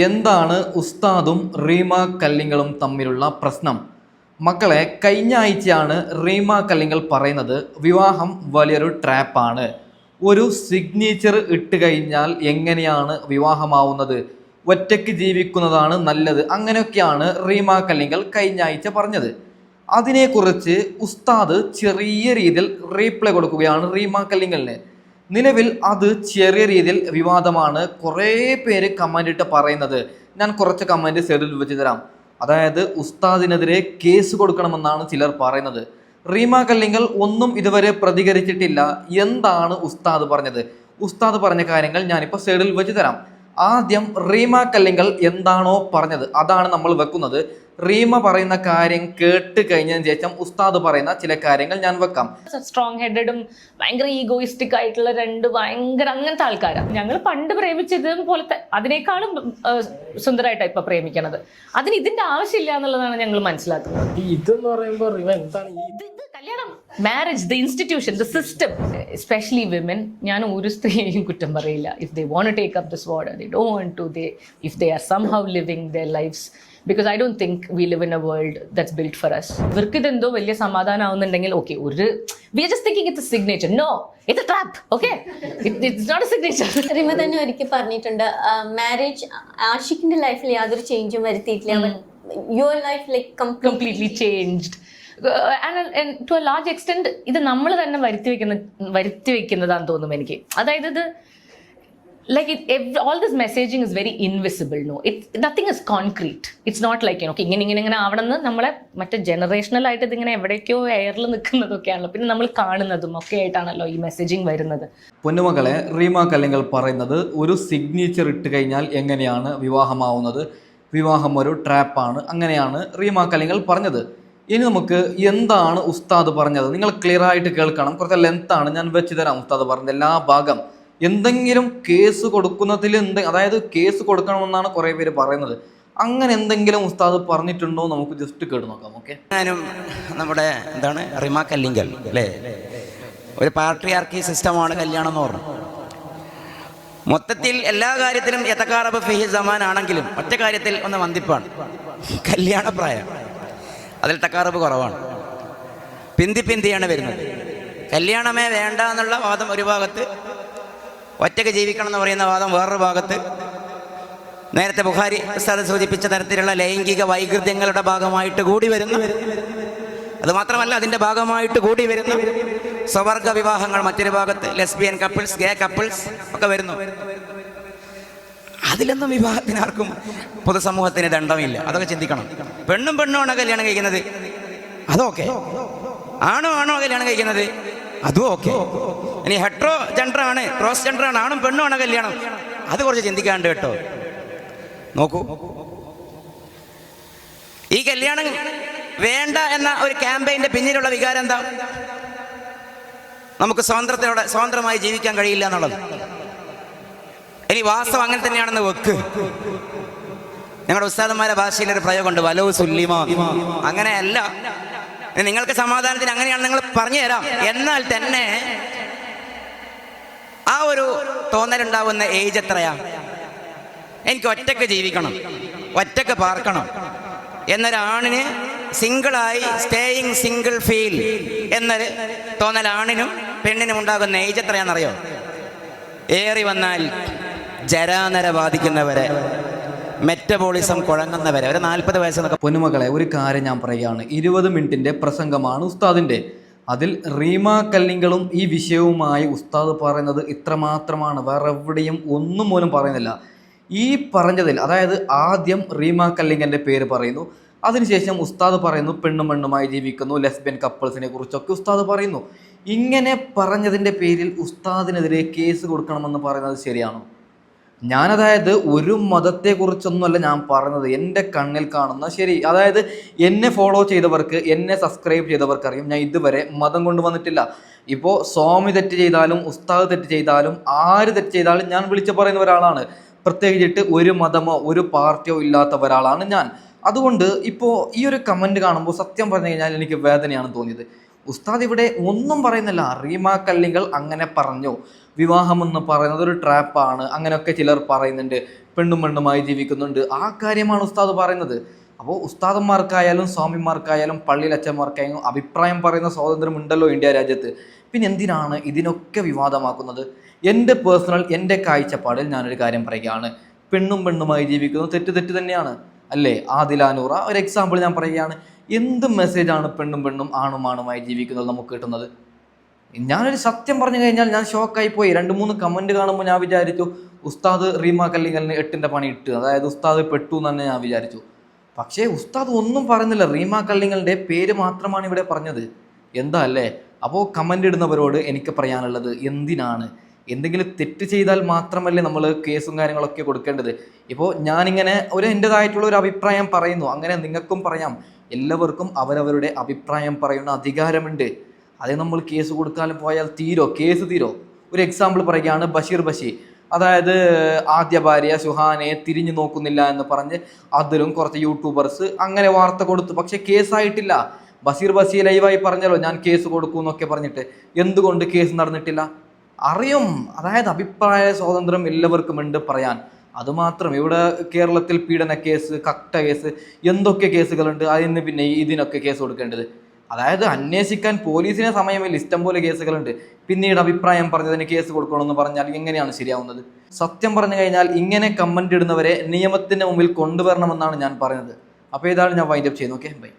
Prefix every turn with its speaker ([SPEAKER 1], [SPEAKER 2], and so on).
[SPEAKER 1] എന്താണ് ഉസ്താദും റീമ കല്ലിങ്ങളും തമ്മിലുള്ള പ്രശ്നം? മക്കളെ കഴിഞ്ഞ ആഴ്ചയാണ് റീമ കല്ലിങ്ങൾ പറയുന്നത് വിവാഹം വലിയൊരു ട്രാപ്പാണ് ഒരു സിഗ്നേച്ചർ ഇട്ട് കഴിഞ്ഞാൽ എങ്ങനെയാണ് വിവാഹമാവുന്നത്? ഒറ്റയ്ക്ക് ജീവിക്കുന്നതാണ് നല്ലത്. അങ്ങനെയൊക്കെയാണ് റീമ കല്ലിങ്ങൾ കഴിഞ്ഞ ആഴ്ച പറഞ്ഞത്. അതിനെക്കുറിച്ച് ഉസ്താദ് ചെറിയ രീതിയിൽ റീപ്ലൈ കൊടുക്കുകയാണ് റീമ കല്ലിങ്ങളിന് നിലവിൽ അത് ചെറിയ രീതിയിൽ വിവാദമാണ്. കുറേ പേര് കമന്റ് ഇട്ട് പറയുന്നത്. ഞാൻ കുറച്ച് കമന്റ് സൈഡിൽ വെച്ച് തരാം. അതായത് ഉസ്താദിനെതിരെ കേസ് കൊടുക്കണമെന്നാണ് ചിലർ പറയുന്നത്. റീമ കല്ലിങ്കൽ ഒന്നും ഇതുവരെ പ്രതികരിച്ചിട്ടില്ല. എന്താണ് ഉസ്താദ് പറഞ്ഞത്? ഉസ്താദ് പറഞ്ഞ കാര്യങ്ങൾ ഞാനിപ്പോൾ സൈഡിൽ വെച്ച് തരാം. ആദ്യം റീമ കല്ലിങ്കൽ എന്താണോ പറഞ്ഞത്? അതാണ് നമ്മൾ വെക്കുന്നത്. റീമ പറയുന്ന കാര്യം കേട്ട് കഴിഞ്ഞതിന് ശേഷം ഉസ്താദ് പറയുന്ന ചില കാര്യങ്ങൾ ഞാൻ വെക്കാം.
[SPEAKER 2] സ്ട്രോങ് ഹെഡഡും ഭയങ്കര ഈഗോയിസ്റ്റിക് ആയിട്ടുള്ള രണ്ട് ഭയങ്കര അങ്ങനത്തെ ആൾക്കാരാണ് ഞങ്ങൾ പണ്ട് പ്രേമിച്ചത് പോലത്തെ അതിനേക്കാളും സുന്ദരമായിട്ടാണ് ഇപ്പൊ പ്രേമിക്കണത്. അതിന് ഇതിന്റെ ആവശ്യമില്ല എന്നുള്ളതാണ് ഞങ്ങൾ മനസ്സിലാക്കുന്നത്.
[SPEAKER 3] ഇതെന്ന് പറയുമ്പോ റിവ എന്താണ്
[SPEAKER 2] ഇത് കല്യാണം. Marriage the institution the system especially women ഞാൻ ഒരു സ്ത്രീയെയും കുറ്റം പറയില്ല. If they want take up this ward they do want to they if they are somehow living their lives because I don't think we live in a world that's build for us ഇവർക്ക് ഇതെന്തോ വലിയ സമാധാനം ആവുന്നുണ്ടെങ്കിൽ okay ഒരു we are just thinking it's signature no it's trap okay it's not a signature
[SPEAKER 4] Rima തന്നെ ഒരിക്കൽ പറഞ്ഞിട്ടുണ്ട് marriage ആഷിഖിന്റെ ലൈഫിൽ യാതൊരു ചേഞ്ചും വരുത്തിയിട്ടില്ല. Your life like
[SPEAKER 2] completely changed to a large extend ഇത് നമ്മൾ തന്നെ വരുത്തി വെക്കുന്ന വരുത്തി വെക്കുന്നതാന്ന് തോന്നും എനിക്ക്. അതായത് ഇത് like it all this messaging is very invisible no it nothing is concrete it's not like okay ഇങ്ങനെ ഇങ്ങനെ ഇങ്ങനെ ആവണമെന്ന് നമ്മളെ മറ്റേ ജനറേഷണൽ ആയിട്ട് ഇതിങ്ങനെ എവിടേക്കോ എയറിൽ നിൽക്കുന്നതൊക്കെയാണല്ലോ പിന്നെ നമ്മൾ കാണുന്നതും ഒക്കെ ആയിട്ടാണല്ലോ ഈ മെസ്സേജിങ് വരുന്നത്.
[SPEAKER 1] പൊന്നുമകളെ റീമ അല്ലെങ്കിൽ പറയുന്നത് ഒരു സിഗ്നേച്ചർ ഇട്ട് കഴിഞ്ഞാൽ എങ്ങനെയാണ് വിവാഹമാവുന്നത്? വിവാഹം ഒരു ട്രാപ്പാണ് അങ്ങനെയാണ് റീമ അല്ലെങ്കിൽ പറഞ്ഞത്. ഇനി നമുക്ക് എന്താണ് ഉസ്താദ് പറഞ്ഞത്? നിങ്ങൾ ക്ലിയർ ആയിട്ട് കേൾക്കണം. കുറച്ച് ലെങ്താണ് ഞാൻ വെച്ച് തരാം ഉസ്താദ് പറഞ്ഞ എല്ലാ ഭാഗം. എന്തെങ്കിലും കേസ് കൊടുക്കുന്നതിൽ എന്ത് അതായത് കേസ് കൊടുക്കണമെന്നാണ് കുറേ പേര് പറയുന്നത്. അങ്ങനെ എന്തെങ്കിലും ഉസ്താദ് പറഞ്ഞിട്ടുണ്ടോ നമുക്ക് ജസ്റ്റ് കേട്ട് നോക്കാം ഓക്കെ
[SPEAKER 5] നമ്മുടെ എന്താണ് റിമ കല്ലിങ്കൽ അല്ലേ? ഒരു പാർട്ടിയാർക്കി സിസ്റ്റമാണ് കല്യാണം എന്ന് പറഞ്ഞു. മൊത്തത്തിൽ എല്ലാ കാര്യത്തിലും യഥക്കാറബ് ഫിഹി സമാൻ ആണെങ്കിലും ഒറ്റ കാര്യത്തിൽ ഒന്ന് വന്തിപ്പാണ് കല്യാണപ്രായം. അതിൽ തക്കാറബ് കുറവാണ്. പിന്തി പിന്തിയാണ് വരുന്നത്. കല്യാണമേ വേണ്ട എന്നുള്ള വാദം ഒരു ഭാഗത്ത് ഒറ്റയ്ക്ക് ജീവിക്കണം എന്ന് പറയുന്ന വാദം വേറൊരു ഭാഗത്ത്. നേരത്തെ ബുഹാരി ഉസ്താദ് സൂചിപ്പിച്ച തരത്തിലുള്ള ലൈംഗിക വൈകൃതങ്ങളുടെ ഭാഗമായിട്ട് കൂടി വരുന്നു. അത് മാത്രമല്ല അതിന്റെ ഭാഗമായിട്ട് കൂടി വരുന്നു. സ്വവർഗ വിവാഹങ്ങൾ മറ്റൊരു ഭാഗത്ത് ലെസ്ബിയൻ കപ്പിൾസ് ഗേ കപ്പിൾസ് ഒക്കെ വരുന്നു. അതിലൊന്നും വിവാഹത്തിന് ആർക്കും പൊതുസമൂഹത്തിന് ദണ്ഡമില്ല. അതൊക്കെ ചിന്തിക്കണം. പെണ്ണും പെണ്ണുമാണ് കല്യാണം കഴിക്കുന്നത്. അതൊക്കെ ആണോ ആണോ കല്യാണം കഴിക്കുന്നത്? അതും ഓക്കെ. ഇനി ഹെട്രോ ജെൻഡർ ആണ് ക്രോസ് ജെൻഡർ ആണ് ആണും പെണ്ണും ആണ് കല്യാണം. അത് കുറച്ച് ചിന്തിക്കാണ്ട് കേട്ടോ. നോക്കൂ. ഈ കല്യാണം വേണ്ട എന്ന ഒരു ക്യാമ്പയിന്റെ പിന്നിലുള്ള വികാരം എന്താ? നമുക്ക് സ്വാതന്ത്ര്യത്തോടെ സ്വതന്ത്രമായി ജീവിക്കാൻ കഴിയില്ല എന്നുള്ളത്. ഇനി വാസ്തവം അങ്ങനെ തന്നെയാണെന്ന് വെക്ക്. ഞങ്ങളുടെ ഉസ്താദന്മാരെ ഭാഷയിൽ ഒരു പ്രയോഗമുണ്ട് വലോ സുല്ലിമോ. അങ്ങനെയല്ല. നിങ്ങൾക്ക് സമാധാനത്തിന് അങ്ങനെയാണ് നിങ്ങൾ പറഞ്ഞു തരാം. എന്നാൽ തന്നെ ആ ഒരു തോന്നലുണ്ടാവുന്ന ഏജ് എത്രയാ? എനിക്ക് ഒറ്റയ്ക്ക് ജീവിക്കണം ഒറ്റയ്ക്ക് പാർക്കണം എന്നൊരാണിന് സിംഗിളായി സ്റ്റേയിങ് സിംഗിൾ ഫീൽ എന്നൊരു തോന്നൽ ആണിനും പെണ്ണിനും ഉണ്ടാകുന്ന ഏജ് എത്രയാണെന്നറിയോ? ഏറി വന്നാൽ ജരാനര ബാധിക്കുന്നവരെ മെറ്റബോളിസം കുഴങ്ങുന്നവരെ. ഒരു നാൽപ്പത് വയസ്സെന്നൊക്കെ
[SPEAKER 1] പൊന്നുമകളെ ഒരു കാര്യം ഞാൻ പറയുകയാണ്. ഇരുപത് മിനിറ്റിന്റെ പ്രസംഗമാണ് ഉസ്താദിന്റെ. അതിൽ റീമ കല്ലിങ്കളും ഈ വിഷയവുമായി ഉസ്താദ് പറയുന്നത് ഇത്രമാത്രമാണ്. വേറെ എവിടെയും ഒന്നും പോലും പറയുന്നില്ല. ഈ പറഞ്ഞതിൽ അതായത് ആദ്യം റീമ കല്ലിങ്കന്റെ പേര് പറയുന്നു. അതിനുശേഷം ഉസ്താദ് പറയുന്നു പെണ്ണും പെണ്ണുമായി ജീവിക്കുന്നു ലെസ്ബിയൻ കപ്പിൾസിനെ കുറിച്ചൊക്കെ ഉസ്താദ് പറയുന്നു. ഇങ്ങനെ പറഞ്ഞതിന്റെ പേരിൽ ഉസ്താദിനെതിരെ കേസ് കൊടുക്കണമെന്ന് പറയുന്നത് ശരിയാണോ? ഞാനതായത് ഒരു മതത്തെക്കുറിച്ചൊന്നുമല്ല ഞാൻ പറഞ്ഞത്. എന്റെ കണ്ണിൽ കാണുന്ന ശരി. അതായത് എന്നെ ഫോളോ ചെയ്തവർക്ക് എന്നെ സബ്സ്ക്രൈബ് ചെയ്തവർക്ക് അറിയും ഞാൻ ഇതുവരെ മതം കൊണ്ടുവന്നിട്ടില്ല ഇപ്പോൾ സ്വാമി തെറ്റ് ചെയ്താലും ഉസ്താദ് തെറ്റ് ചെയ്താലും ആര് തെറ്റ് ചെയ്താലും ഞാൻ വിളിച്ചു പറയുന്ന ഒരാളാണ്. പ്രത്യേകിച്ചിട്ട് ഒരു മതമോ ഒരു പാർട്ടിയോ ഇല്ലാത്ത ഒരാളാണ് ഞാൻ. അതുകൊണ്ട് ഇപ്പോൾ ഈ ഒരു കമന്റ് കാണുമ്പോൾ സത്യം പറഞ്ഞു കഴിഞ്ഞാൽ എനിക്ക് വേദനയാണ് തോന്നിയത്. ഉസ്താദ് ഇവിടെ ഒന്നും പറയുന്നില്ല. റീമാ കല്ലിങ്ങൾ അങ്ങനെ പറഞ്ഞു. വിവാഹം എന്ന് പറയുന്നത് ഒരു ട്രാപ്പാണ്. അങ്ങനെയൊക്കെ ചിലർ പറയുന്നുണ്ട്. പെണ്ണും പെണ്ണുമായി ജീവിക്കുന്നുണ്ട്. ആ കാര്യമാണ് ഉസ്താദ് പറയുന്നത്. അപ്പോൾ ഉസ്താദന്മാർക്കായാലും സ്വാമിമാർക്കായാലും പള്ളിയിലച്ചന്മാർക്കായാലും അഭിപ്രായം പറയുന്ന സ്വാതന്ത്ര്യം ഉണ്ടല്ലോ ഇന്ത്യ രാജ്യത്ത്. പിന്നെ എന്തിനാണ് ഇതിനൊക്കെ വിവാദമാക്കുന്നത്? എന്റെ പേഴ്സണൽ എന്റെ കാഴ്ചപ്പാടിൽ ഞാനൊരു കാര്യം പറയുകയാണ്. പെണ്ണും പെണ്ണുമായി ജീവിക്കുന്നത് തെറ്റ് തെറ്റ് തന്നെയാണ്. അല്ലേ? ആദിലാനൂറ ഒരു എക്സാമ്പിൾ ഞാൻ പറയുകയാണ്. എന്ത് മെസ്സേജാണ് പെണ്ണും പെണ്ണും ആണും ആണുമായി ജീവിക്കുന്നത് നമുക്ക് കിട്ടുന്നത്? ഞാനൊരു സത്യം പറഞ്ഞു കഴിഞ്ഞാൽ ഞാൻ ഷോക്കായി പോയി. രണ്ട് മൂന്ന് കമന്റ് കാണുമ്പോൾ ഞാൻ വിചാരിച്ചു ഉസ്താദ് റീമ കല്ലിങ്കലിന് എട്ടിന്റെ പണി ഇട്ട്. അതായത് ഉസ്താദ് പെട്ടു എന്ന് തന്നെ ഞാൻ വിചാരിച്ചു. പക്ഷേ ഉസ്താദ് ഒന്നും പറയുന്നില്ല. റീമ കല്ലിങ്ങളുടെ പേര് മാത്രമാണ് ഇവിടെ പറഞ്ഞത്. എന്താ അല്ലേ? അപ്പോൾ കമന്റ് ഇടുന്നവരോട് എനിക്ക് പറയാനുള്ളത് എന്തിനാണ്? എന്തെങ്കിലും തെറ്റ് ചെയ്താൽ മാത്രമല്ലേ നമ്മൾ കേസും കാര്യങ്ങളൊക്കെ കൊടുക്കേണ്ടത്. ഇപ്പോൾ ഞാനിങ്ങനെ ഒരു എന്റെതായിട്ടുള്ള ഒരു അഭിപ്രായം പറയുന്നു. അങ്ങനെ നിങ്ങൾക്കും പറയാം. എല്ലാവർക്കും അവരവരുടെ അഭിപ്രായം പറയുന്ന അധികാരമുണ്ട്. അത് നമ്മൾ കേസ് കൊടുക്കാനും പോയാൽ തീരോ? കേസ് തീരോ? ഒരു എക്സാമ്പിൾ പറയുകയാണ് ബഷീർ ബഷി. അതായത് ആദ്യ ഭാര്യ സുഹാനെ തിരിഞ്ഞു നോക്കുന്നില്ല എന്ന് പറഞ്ഞ് അതിലും കുറച്ച് യൂട്യൂബേഴ്സ് അങ്ങനെ വാർത്ത കൊടുത്തു. പക്ഷെ കേസായിട്ടില്ല ബഷീർ ബസി ലൈവായി പറഞ്ഞല്ലോ ഞാൻ കേസ് കൊടുക്കും എന്നൊക്കെ പറഞ്ഞിട്ട്. എന്തുകൊണ്ട് കേസ് നടന്നിട്ടില്ല? അറിയും. അതായത് അഭിപ്രായ സ്വാതന്ത്ര്യം എല്ലാവർക്കും ഉണ്ട് പറയാൻ. അതുമാത്രം ഇവിടെ കേരളത്തിൽ പീഡന കേസ് കക്ട കേസ് എന്തൊക്കെ കേസുകളുണ്ട് അതിന് പിന്നെ ഇതിനൊക്കെ കേസ് കൊടുക്കേണ്ടത്. അതായത് അന്വേഷിക്കാൻ പോലീസിനെ സമയമില്ല. ഇഷ്ടം പോലെ കേസുകളുണ്ട്. പിന്നീട് അഭിപ്രായം പറഞ്ഞതിന് കേസ് കൊടുക്കണമെന്ന് പറഞ്ഞാൽ എങ്ങനെയാണ് ശരിയാവുന്നത്? സത്യം പറഞ്ഞു കഴിഞ്ഞാൽ ഇങ്ങനെ കമന്റ് ഇടുന്നവരെ നിയമത്തിന്റെ മുമ്പിൽ കൊണ്ടുവരണമെന്നാണ് ഞാൻ പറയുന്നത് അപ്പോൾ ഇതാണ് ഞാൻ വൈൻഡപ്പ് ചെയ്യുന്നത്. Okay bye